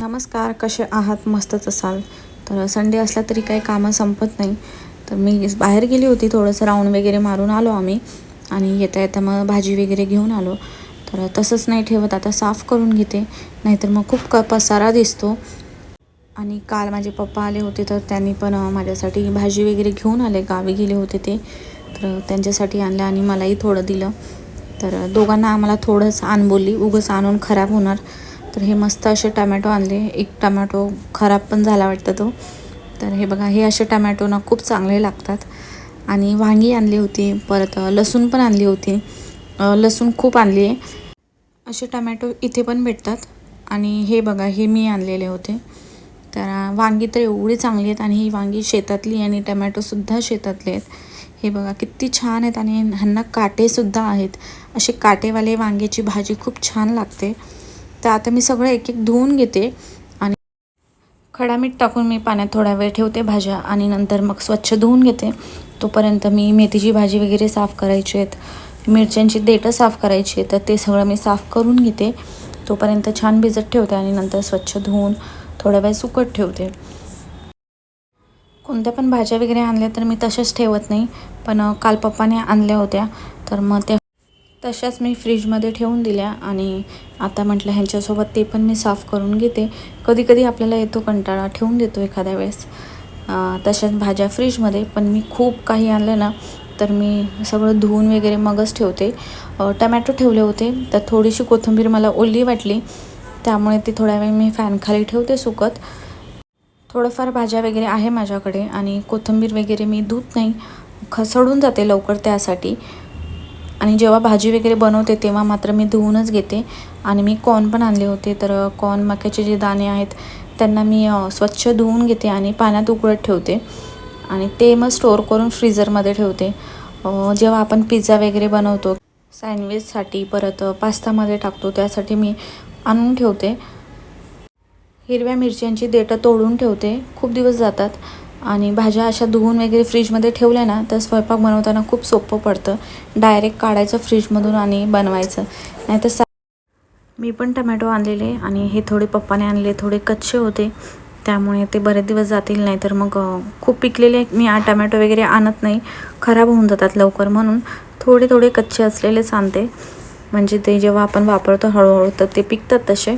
नमस्कार कसे आहात? मस्तच असाल. तर संडे असला तरी काही कामं संपत नाही. तर मी बाहेर गेली होती थोडंसं राऊंड वगैरे मारून आलो आम्ही. आणि येता येता मग भाजी वगैरे घेऊन आलो. तर तसंच नाही ठेवत आता साफ करून घेते. नाहीतर मग खूप क पसारा दिसतो. आणि काल माझे पप्पा आले होते तर त्यांनी पण माझ्यासाठी भाजी वगैरे घेऊन आले. गावी गेले होते ते. तर त्यांच्यासाठी आणलं आणि मलाही थोडं दिलं. तर दोघांना आम्हाला थोडंच आण बोलली. उगंच आणून खराब होणार. तर हे मस्त असे टमॅटो आणले. एक टमॅटो खराब पण झाला वाटतं तो. तर हे बघा हे असे टमॅटो ना खूप चांगले लागतात. आणि वांगी आणली होती परत लसूण पण आणली होती. लसूण खूप आणली आहे. असे टमॅटो इथे पण भेटतात. आणि हे बघा हे मी आणलेले होते. तर वांगी तर एवढी चांगली आहेत आणि ही वांगी शेतातली आणि टमॅटोसुद्धा शेतातले आहेत. हे बघा किती छान आहेत आणि ह्यांना काटेसुद्धा आहेत. असे काटेवाले वांग्याची भाजी खूप छान लागते. तर आता मी सगळं एक एक धुवून घेते आणि खडा मीठ टाकून मी पाण्यात थोडा वेळ ठेवते भाज्या आणि नंतर मग स्वच्छ धुवून घेते. तोपर्यंत मी मेथीची भाजी वगैरे साफ करायची आहेत. मिरच्यांची देठं साफ करायची आहेत तर ते सगळं मी साफ करून घेते. तोपर्यंत छान भिजत ठेवते आणि नंतर स्वच्छ धुवून थोडा वेळ सुकट ठेवते. कोणत्या पण भाज्या वगैरे आणल्या तर मी तशाच ठेवत नाही पण काल पप्पाने आणल्या होत्या. तर मग त्या तशाच मी फ्रीजमध्ये ठेवून दिल्या आणि आता म्हटलं ह्यांच्यासोबत ते पण मी साफ करून घेते. कधी कधी आपल्याला येतो कंटाळा ठेवून देतो एखाद्या वेळेस. तशाच भाज्या फ्रीजमध्ये पण मी खूप काही आणलं ना तर मी सगळं धुवून वगैरे मगच ठेवते. टमॅटो ठेवले होते तर थोडीशी कोथिंबीर मला ओली वाटली त्यामुळे ती थोड्या वेळ मी फॅनखाली ठेवते सुकत. थोडंफार भाज्या वगैरे आहे माझ्याकडे आणि कोथिंबीर वगैरे मी धुत नाही खसडून जाते लवकर त्यासाठी. आणि जेव्हा भाजी वगैरे बनवते तेव्हा मात्र मी धुवूनच घेते. आणि मी कॉर्न पण आणले होते. तर कॉर्न मक्याचे जे दाणे आहेत त्यांना मी स्वच्छ धुवून घेते आणि पाण्यात उकळत ठेवते. आणि ते मग स्टोअर करून फ्रीझरमध्ये ठेवते. जेव्हा आपण पिझ्झा वगैरे बनवतो सँडविचसाठी परत पास्तामध्ये टाकतो त्यासाठी मी आणून ठेवते. हिरव्या मिरच्यांची देठं तोडून ठेवते. खूप दिवस जातात. आणि भाज्या अशा धुवून वगैरे फ्रीजमध्ये ठेवल्या ना तर स्वयंपाक बनवताना खूप सोपं पडतं. डायरेक्ट काढायचं फ्रीजमधून आणि बनवायचं. नाही तर सा मी पण टमॅटो आणलेले आणि हे थोडे पप्पाने आणले थोडे कच्चे होते. त्यामुळे ते बरेच दिवस जातील नाही तर मग खूप पिकलेले मी आ टमॅटो वगैरे आणत नाही. खराब होऊन जातात लवकर म्हणून. थोडे थोडे कच्चे असलेलेच आणते. म्हणजे ते जेव्हा आपण वापरतो हळूहळू तर ते पिकतात तसे.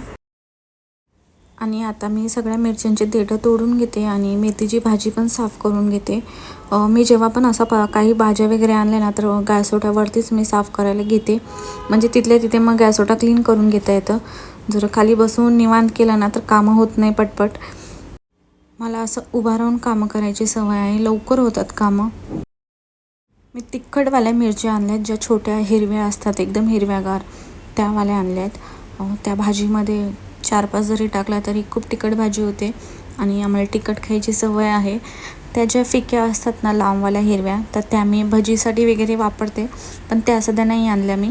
आणि आता मी सगळ्या मिरच्यांचे देठं तोडून घेते आणि मेथीची भाजी पण साफ करून घेते. मी जेव्हा पण असा पा काही भाज्या वगैरे आणल्या ना तर गॅसोट्यावरतीच मी साफ करायला घेते. म्हणजे तिथल्या तिथे मग गॅसोटा क्लीन करून घेता येतं. जर खाली बसून निवांत केलं ना तर कामं होत नाही पटपट. मला असं उभा राहून कामं करायची सवय आहे. लवकर होतात कामं. मी तिखटवाल्या मिरच्या आणल्या आहेत ज्या छोट्या हिरव्या असतात एकदम हिरव्यागार त्यावाल्या आणल्या आहेत त्या भाजीमध्ये चार पाच जरी टाकला तरी खूप तिखट भाजी होते आणि आम्हाला तिखट खायची सवय आहे. त्या ज्या फिक्या असतात ना लांबवाल्या हिरव्या तर त्या मी भजीसाठी वगैरे वापरते पण त्या सध्या नाही आणल्या मी.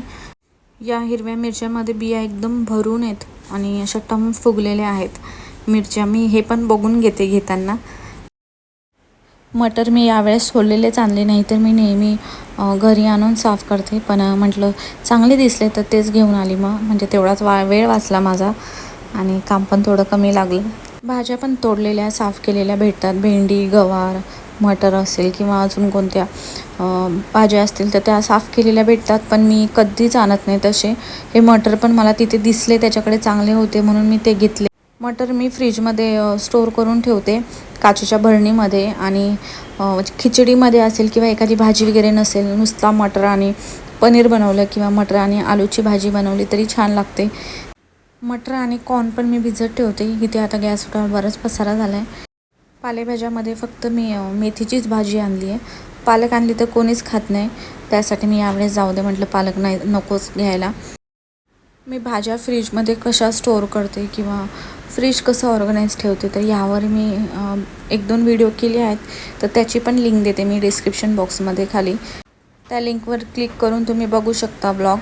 या हिरव्या मिरच्यामध्ये बिया एकदम भरून आहेत आणि अशा टम फुगलेल्या आहेत. मिरच्या मी हे पण बघून घेते घेताना. मटर मी यावेळेस सोडलेलेच आणले नाही तर मी नेहमी घरी आणून साफ करते. पण म्हटलं चांगले दिसले तर तेच घेऊन आली मग. म्हणजे तेवढाच वा वेळ वाचला माझा. आणि काम पण थोडं कमी लागलं. भाज्या पण तोडलेल्या साफ केलेल्या भेटतात. भेंडी गवार मटर असेल किंवा अजून कोणत्या भाज्या असतील तर त्या साफ केलेल्या भेटतात. पण मी कधीच आणत नाही तसे. हे मटर पण मला तिथे दिसले त्याच्याकडे चांगले होते म्हणून मी ते घेतले. मटर मी फ्रीजमध्ये स्टोअर करून ठेवते काचेच्या भरणीमध्ये आणि खिचडीमध्ये असेल किंवा एखादी भाजी वगैरे नसेल नुसता मटर आणि पनीर बनवलं किंवा मटर आणि आलूची भाजी बनवली तरी छान लागते. मटर आणि कॉर्न पण मी भिजत ठेवते. इथे आता गॅसवर बराच पसारा झाला आहे पालेभाज्यामध्ये फक्त मी मेथीचीच भाजी आणली आहे पालक आणली तर कोणीच खात नाही. त्यासाठी मी यावेळेस जाऊ दे म्हटलं पालक नाही नकोच घ्यायला. मी भाज्या फ्रीजमध्ये कशा स्टोअर करते किंवा फ्रीज कसं ऑर्गनाईज ठेवते तर यावर मी एक दोन व्हिडिओ केले आहेत. तर त्याची पण लिंक देते मी डिस्क्रिप्शन बॉक्समध्ये खाली. त्या लिंकवर क्लिक करून तुम्ही बघू शकता ब्लॉग.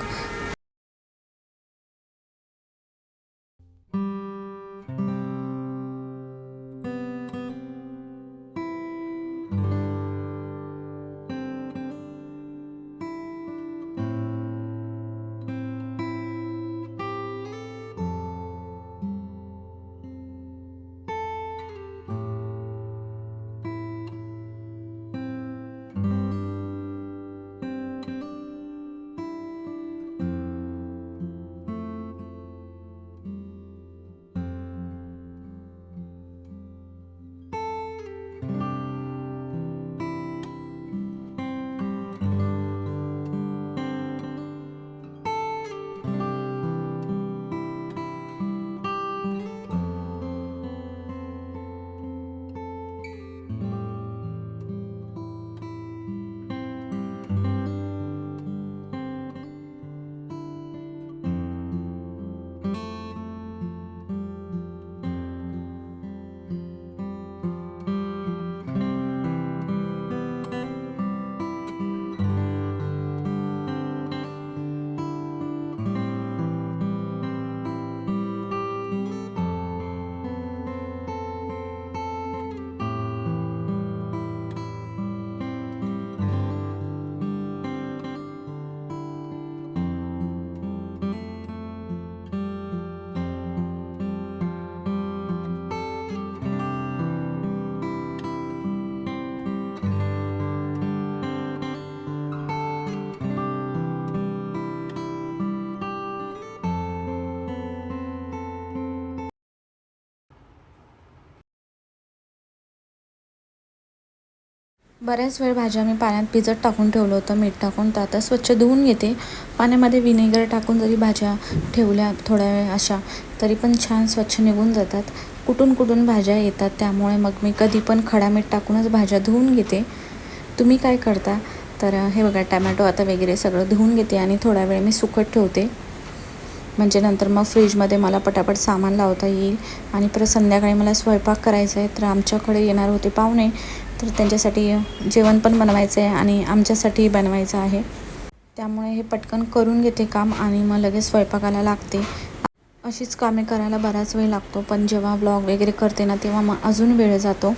बऱ्याच वेळ भाज्या मी पाण्यात भिजत टाकून ठेवलं होतं मीठ टाकून. तर आता स्वच्छ धुवून घेते. पाण्यामध्ये विनेगर टाकून जरी भाज्या ठेवल्या थोड्या वेळ अशा तरी पण छान स्वच्छ निघून जातात. कुठून कुठून भाज्या येतात त्यामुळे मग मी कधी पण खडा मीठ टाकूनच भाज्या धुवून घेते. तुम्ही काय करता? तर हे बघा टॅमॅटो आता वगैरे सगळं धुवून घेते आणि थोडा वेळ मी सुकत ठेवते. म्हणजे नंतर मग फ्रीजमध्ये मला पटापट सामान लावता येईल आणि परत संध्याकाळी मला स्वयंपाक करायचा आहे तर आमच्याकडे येणार होते पाहुणे. तर त्यांच्यासाठी जेवण पण बनवायचं आहे आणि आमच्यासाठी बनवायचं आहे. त्यामुळे हे पटकन करून घेते काम आणि मग लगेच स्वयंपाकाला लागते. अशीच कामे करायला बराच वेळ लागतो पण जेव्हा व्लॉग वगैरे करते ना तेव्हा मग अजून वेळ जातो.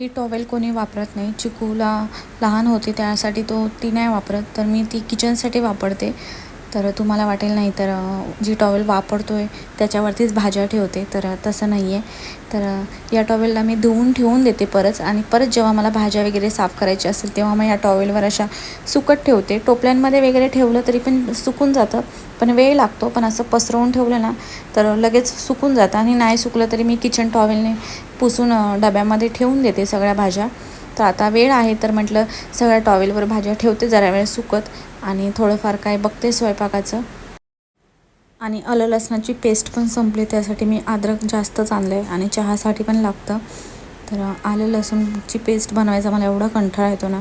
ही टॉवेल कोणी वापरत नाही. चिकूला लहान होते त्यासाठी तो ती नाही वापरत. तर मी ती किचनसाठी वापरते. तर तुम्हाला वाटेल नाही तर जी टॉवेल वापरतो आहे त्याच्यावरतीच भाज्या ठेवते. तर तसं नाही आहे तर या टॉवेलला मी धुवून ठेवून देते परत आणि परत जेव्हा मला भाज्या वगैरे साफ करायच्या असेल तेव्हा मग या टॉवेलवर अशा सुकत ठेवते. टोपल्यांमध्ये वगैरे ठेवलं तरी पण सुकून जातं पण वेळ लागतो. पण असं पसरवून ठेवलं ना तर लगेच सुकून जातं आणि नाही सुकलं तरी मी किचन टॉवेलने पुसून डब्यामध्ये ठेवून देते सगळ्या भाज्या. तर आता वेळ आहे तर म्हटलं सगळ्या टॉवेलवर भाज्या ठेवते जरा वेळ सुकत. आणि थोडंफार काय बघते स्वयंपाकाचं. आणि आलं लसणाची पेस्ट पण संपली त्यासाठी मी अद्रक जास्तच आणलं आहे आणि चहासाठी पण लागतं. तर आलं लसूणची पेस्ट बनवायचा मला एवढा कंठाळा येतो ना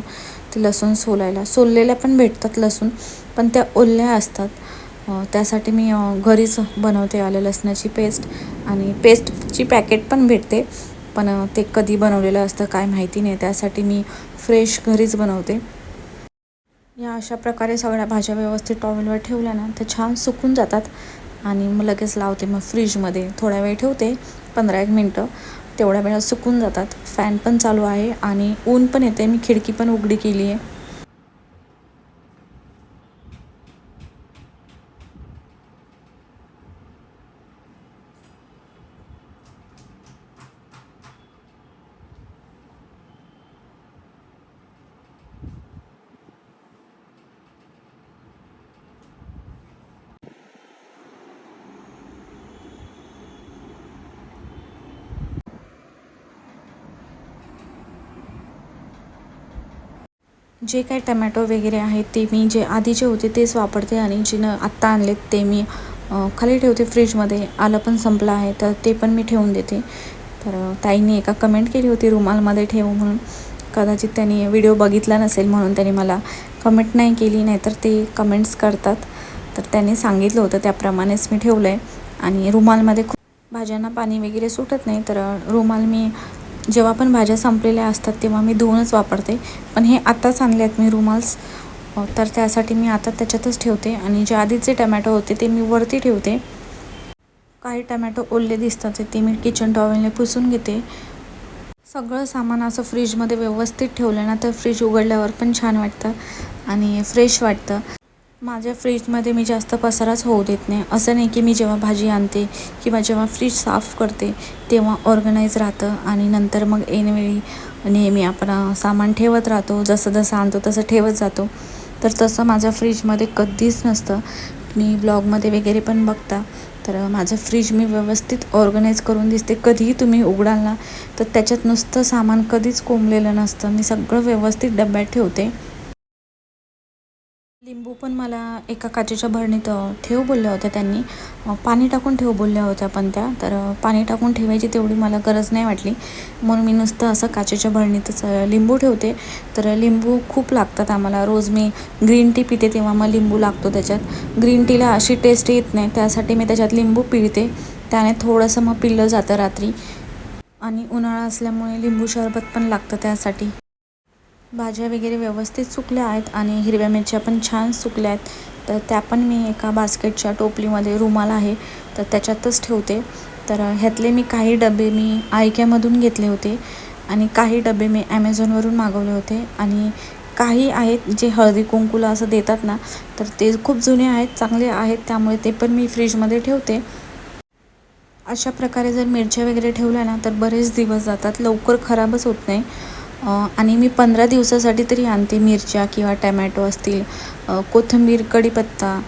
ते लसूण सोलायला. सोललेल्या पण भेटतात लसूण पण त्या ओल्या असतात. त्यासाठी मी घरीच बनवते आलं लसणाची पेस्ट. आणि पेस्टची पॅकेट पण भेटते पण ते कधी बनवलेलं असतं काय माहिती नाही. त्यासाठी मी फ्रेश घरीच बनवते. या अशा प्रकारे सगळ्या भाज्या व्यवस्थित टॉवेलवर ठेवल्या ना त्या छान सुकून जातात. आणि मग लगेच लावते मग फ्रीजमध्ये थोड्या वेळ ठेवते पंधरा एक मिनटं. तेवढ्या वेळा सुकून जातात. फॅन पण चालू आहे आणि ऊन पण येते. मी खिडकी पण उघडी केली आहे जे काही टमॅटो वगैरे आहेत ते मी जे आधीचे होते तेच वापरते आणि जे न आत्ता आणलेत ते मी खाली ठेवते फ्रीजमध्ये. आलं पण संपलं आहे तर ते पण मी ठेवून देते. तर ताईने एका कमेंट केली होती रुमालमध्ये ठेव म्हणून. कदाचित त्यांनी व्हिडिओ बघितला नसेल म्हणून त्यांनी मला कमेंट नाही केली नाही तर ते कमेंट्स करतात. तर त्यांनी सांगितलं होतं त्याप्रमाणेच मी ठेवलं आहे आणि रुमालमध्ये खूप भाज्यांना पाणी वगैरे सुटत नाही तर रुमाल मी जेव्हा पण भाज्या संपलेल्या असतात तेव्हा मी धुवूनच वापरते. पण हे आत्ताच आणले आहेत मी रुमाल्स. तर त्यासाठी मी आता त्याच्यातच ठेवते आणि जे आधीचे टमॅटो होते ते मी वरती ठेवते. काही टमॅटो ओले दिसतात ते मी किचन टॉवेलने पुसून घेते. सगळं सामान असं फ्रीजमध्ये व्यवस्थित ठेवलं ना तर फ्रीज उघडल्यावर पण छान वाटतं आणि फ्रेश वाटतं. माझ्या फ्रीजमध्ये मी जास्त पसाराच होऊ देत नाही. असं नाही की मी जेव्हा भाजी आणते किंवा जेव्हा फ्रीज साफ करते तेव्हा ऑर्गनाईज राहतं आणि नंतर मग ऐनवेळी नेहमी आपण सामान ठेवत राहतो. जसं जसं आणतो तसं ठेवत जातो. तर तसं माझ्या फ्रीजमध्ये कधीच नसतं. मी ब्लॉगमध्ये वगैरे पण बघता. तर माझं फ्रीज मी व्यवस्थित ऑर्गनाईज करून दिसते. कधीही तुम्ही उघडाल ना तर त्याच्यात नुसतं सामान कधीच कोंबलेलं नसतं. मी सगळं व्यवस्थित डब्यात ठेवते. लिंबू पण मला एका काचेच्या भरणीत ठेव बोलल्या होत्या त्यांनी. पाणी टाकून ठेव बोलल्या होत्या पण त्या. तर पाणी टाकून ठेवायची तेवढी मला गरज नाही वाटली. म्हणून मी नुसतं असं काचेच्या भरणीतच लिंबू ठेवते. तर लिंबू खूप लागतात आम्हाला. रोज मी ग्रीन टी पिते तेव्हा मग लिंबू लागतो त्याच्यात. ग्रीन टीला अशी टेस्ट येत नाही. त्यासाठी मी त्याच्यात लिंबू पिळते. त्याने थोडंसं मग पिलं जातं रात्री. आणि उन्हाळा असल्यामुळे लिंबू शरबत पण लागतं त्यासाठी. भाज्या वगैरे व्यवस्थित सुकल्या आहेत आणि हिरव्या मिरच्या पण छान सुकल्या आहेत. तर त्या पण मी एका बास्केटच्या टोपलीमध्ये रुमाल आहे तर त्याच्यातच ठेवते. तर ह्यातले मी काही डबे मी आयक्यामधून घेतले होते आणि काही डबे मी ॲमेझॉनवरून मागवले होते. आणि काही आहेत जे हळदी कुंकूला असं देतात ना तर ते खूप जुने आहेत चांगले आहेत त्यामुळे ते पण मी फ्रीजमध्ये ठेवते. अशा प्रकारे जर मिरच्या वगैरे ठेवल्या ना तर बरेच दिवस जातात लवकर खराबच होत नाही. आणि मी पंधरा दिवसासाठी तरी आणते मिरच्या किंवा टॅमॅटो असतील कोथिंबीर कढीपत्ता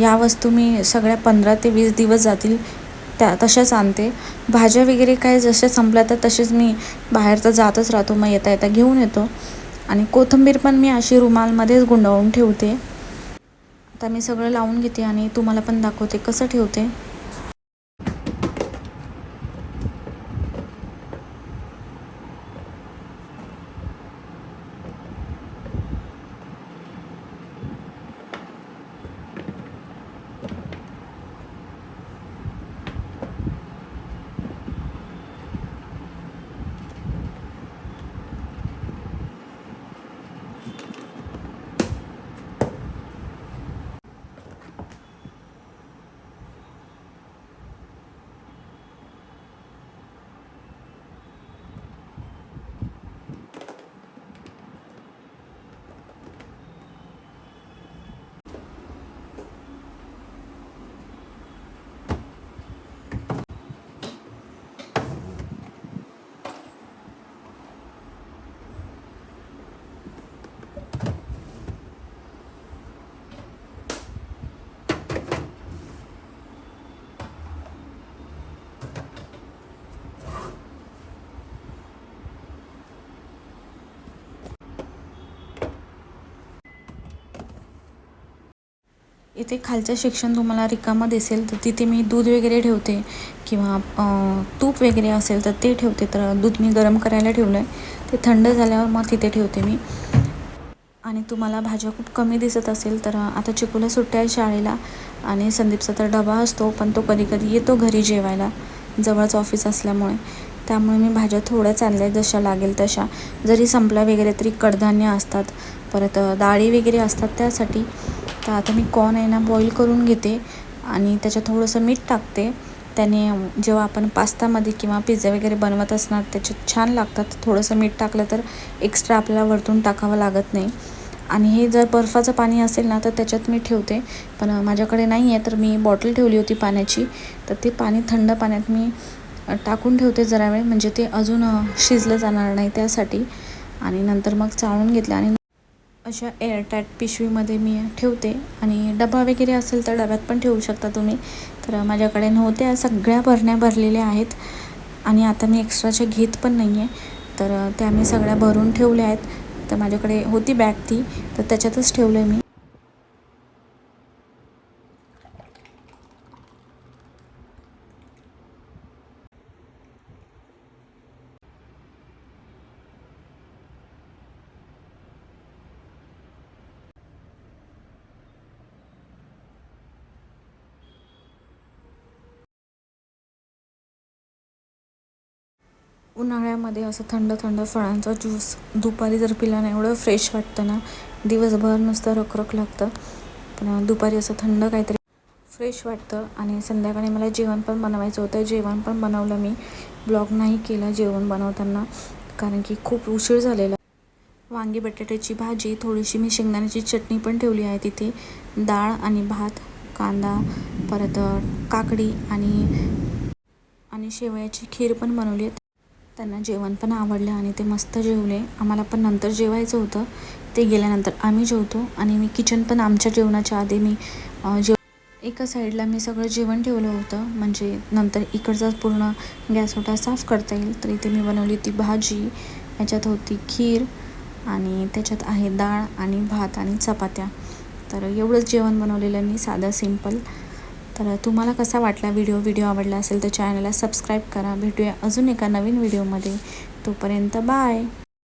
या वस्तू मी सगळ्या पंधरा ते वीस दिवस जातील त्या तशाच आणते. भाज्या वगैरे काय जशा संपल्या तर तसेच मी बाहेर तर जातच राहतो मग येता येता घेऊन येतो. आणि कोथिंबीर पण मी अशी रुमालमध्येच गुंडाळून ठेवते. आता मी सगळं लावून घेते आणि तुम्हाला पण दाखवते कसं ठेवते. इथे खालचं शिक्षण तुम्हाला रिकामं दिसेल तर तिथे मी दूध वगैरे ठेवते किंवा तूप वगैरे असेल तर ते ठेवते. तर दूध मी गरम करायला ठेवलं आहे ते थंड झाल्यावर मग तिथे ठेवते मी. आणि तुम्हाला भाज्या खूप कमी दिसत असेल तर आता चिकूला सुट्ट्या आहे शाळेला आणि संदीपचा तर डबा असतो पण तो कधी कधी येतो घरी जेवायला जवळच ऑफिस असल्यामुळे. त्यामुळे मी भाज्या थोड्या चालल्या जशा लागेल तशा. जरी संपल्या वगैरे तरी कडधान्य असतात परत डाळी वगैरे असतात त्यासाठी तर आता मी कॉर्न आहे ना बॉईल करून घेते आणि त्याच्यात थोडंसं मीठ टाकते. त्याने जेव्हा आपण पास्तामध्ये किंवा पिझ्झा वगैरे बनवत असणार त्याच्यात छान लागतात. थोडंसं मीठ टाकलं तर एक्स्ट्रा आपल्याला वरतून टाकावं लागत नाही. आणि हे जर बर्फाचं पाणी असेल ना तर त्याच्यात मी ठेवते. पण माझ्याकडे नाही आहे तर मी बॉटल ठेवली होती पाण्याची. तर ते पाणी थंड पाण्यात मी टाकून ठेवते जरा वेळ. म्हणजे ते अजून शिजलं जाणार नाही त्यासाठी. आणि नंतर मग चाळून घेतलं आणि अशा एअरटाईट पिशवीमध्ये मी ठेवते. आणि डबा वगैरे असेल तर डब्यात पण ठेवू शकता तुम्ही. तर माझ्याकडे नव्हत्या सगळ्या भरण्या भरलेल्या आहेत. आणि आता मी एक्स्ट्राच्या घेत पण नाही आहे तर त्या मी सगळ्या भरून ठेवल्या आहेत. तर माझ्याकडे होती बॅग ती. तर त्याच्यातच ठेवलं आहे मी. उन्हाळ्यामध्ये असं थंड थंड फळांचा ज्यूस दुपारी जर पिला ना एवढं फ्रेश वाटतं ना दिवसभर नुसतं रखरख लागतं. पण दुपारी असं थंड काहीतरी फ्रेश वाटतं आणि संध्याकाळी मला जेवण पण बनवायचं होतं. जेवण पण बनवलं मी. ब्लॉग नाही केला जेवण बनवताना कारण की खूप उशीर झालेला. वांगी बटाट्याची भाजी थोडीशी मी शेंगदाण्याची चटणी पण ठेवली आहे तिथे. डाळ आणि भात कांदा परत काकडी आणि आणि शेवयाची खीर पण बनवली आहे. त्यांना जेवण पण आवडलं आणि ते मस्त जेवले. आम्हाला पण नंतर जेवायचं होतं. ते गेल्यानंतर आम्ही जेवतो आणि मी किचन पण आमच्या जेवणाच्या आधी मी जेव एका साईडला मी सगळं जेवण ठेवलं होतं. म्हणजे नंतर इकडचा पूर्ण गॅस ओटा साफ करता येईल. तर इथे मी बनवली ती भाजी याच्यात होती खीर आणि त्याच्यात आहे डाळ आणि भात आणि चपात्या. तर एवढंच जेवण बनवलेलं मी साधं सिंपल तर तुम्हाला कसा वाटला व्हिडिओ व्हिडिओ आवडला असेल तर चॅनलला सबस्क्राईब करा. भेटूया अजून एका नवीन व्हिडिओमध्ये. तोपर्यंत बाय